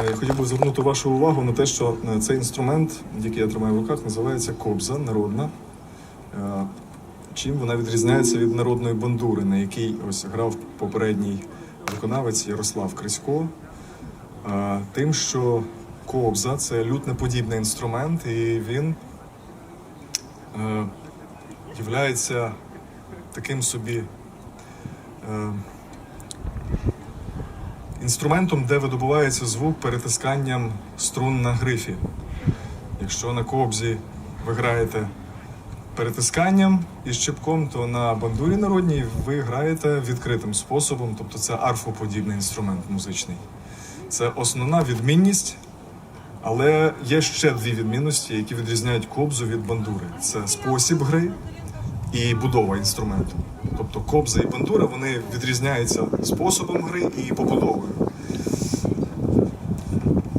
Е, Хотів би звернути вашу увагу на те, що е, цей інструмент, який я тримаю в руках, називається кобза народна. Е, Чим вона відрізняється від народної бандури, на якій ось грав попередній виконавець Ярослав Крисько. Тим, що кобза це лютнеподібний інструмент, і він являється таким собі інструментом, де видобувається звук перетисканням струн на грифі. Якщо на кобзі ви граєте перетисканням і щепком, то на бандурі народній ви граєте відкритим способом, тобто це арфоподібний інструмент музичний. Це основна відмінність, але є ще дві відмінності, які відрізняють кобзу від бандури: це спосіб гри і будова інструменту. Тобто кобза і бандура вони відрізняються способом гри і побудовою.